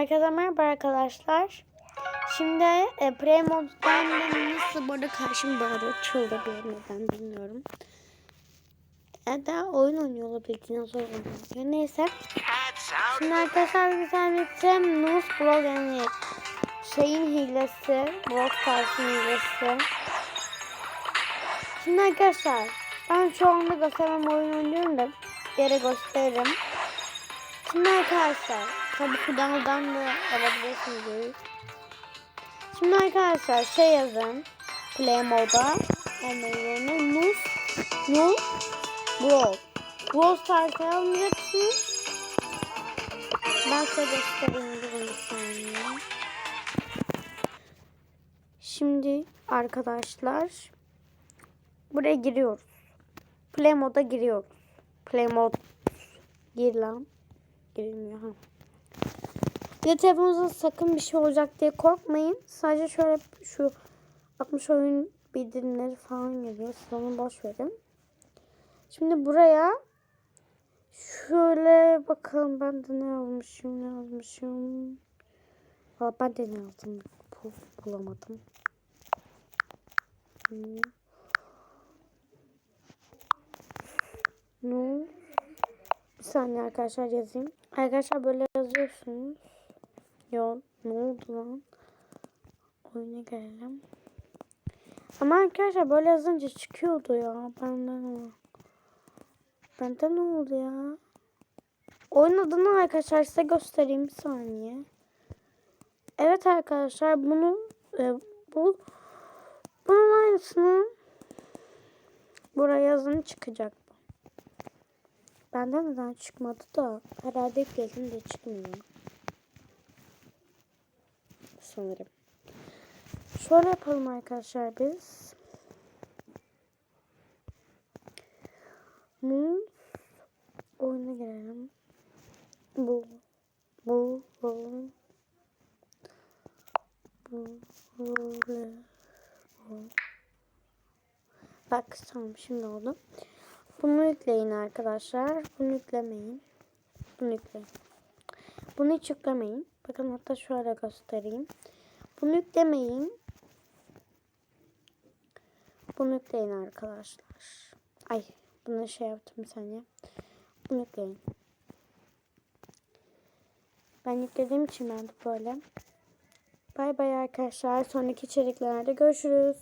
Herkese merhaba arkadaşlar. Şimdi e, Play moddan nasıl burada karşım böyle çıldırıyor neden bilmiyorum. Ya da oyun oynuyor olabilir. Dinozor oynuyor. Neyse. Şimdi arkadaşlar bir tane Noose Brawl yani şeyin hilesi. Brawl Stars'ın hilesi. Şimdi arkadaşlar ben şu anda göstermem oyun oynuyorum da bir yere gösteririm. Şimdi arkadaşlar tabi Fidan'dan da alabilirsiniz. Şimdi arkadaşlar şey yazın Play moda emeğlerini Nus Nu Brawl Brawl Stars'ı almayacaksınız. Ben size göstereyim bir saniye. Şimdi arkadaşlar buraya giriyoruz. Play moda giriyoruz. Play mod gir lan. Girilmiyor ha. Bir de telefonunuzda sakın bir şey olacak diye korkmayın. Sadece şöyle şu 60 oyun bildirimleri falan geliyor. Siz onu boş verin. Şimdi buraya şöyle bakalım ben de ne almışım ne almışım. Valla ben de ne aldım bu, bulamadım. Hmm. No. Bir saniye arkadaşlar yazayım. Arkadaşlar böyle yazıyorsunuz. Yo ne oldu lan? Oyuna gelelim. Ama arkadaşlar böyle yazınca çıkıyordu ya. Benden o. Benden ne oldu ya? Oyun adını arkadaşlar size göstereyim bir saniye. Evet arkadaşlar bunu e, bu bunun aynısını buraya yazın çıkacak. Benden neden çıkmadı da herhalde gelin de çıkmıyor. Sanırım. Şöyle yapalım arkadaşlar biz. Muz oyuna girelim. Bu bu bu bu bu. Bak tamam şimdi oldu. Bunu yükleyin arkadaşlar. Bunu yüklemeyin. Bunu yükleyin. Bunu hiç yüklemeyin. Bakın hatta şöyle göstereyim. Bunu yüklemeyin. Bunu yükleyin arkadaşlar. Ay bunu şey yaptım saniye. Bunu yükleyin. Ben yüklediğim için ben böyle. Bay bay arkadaşlar. Sonraki içeriklerde görüşürüz.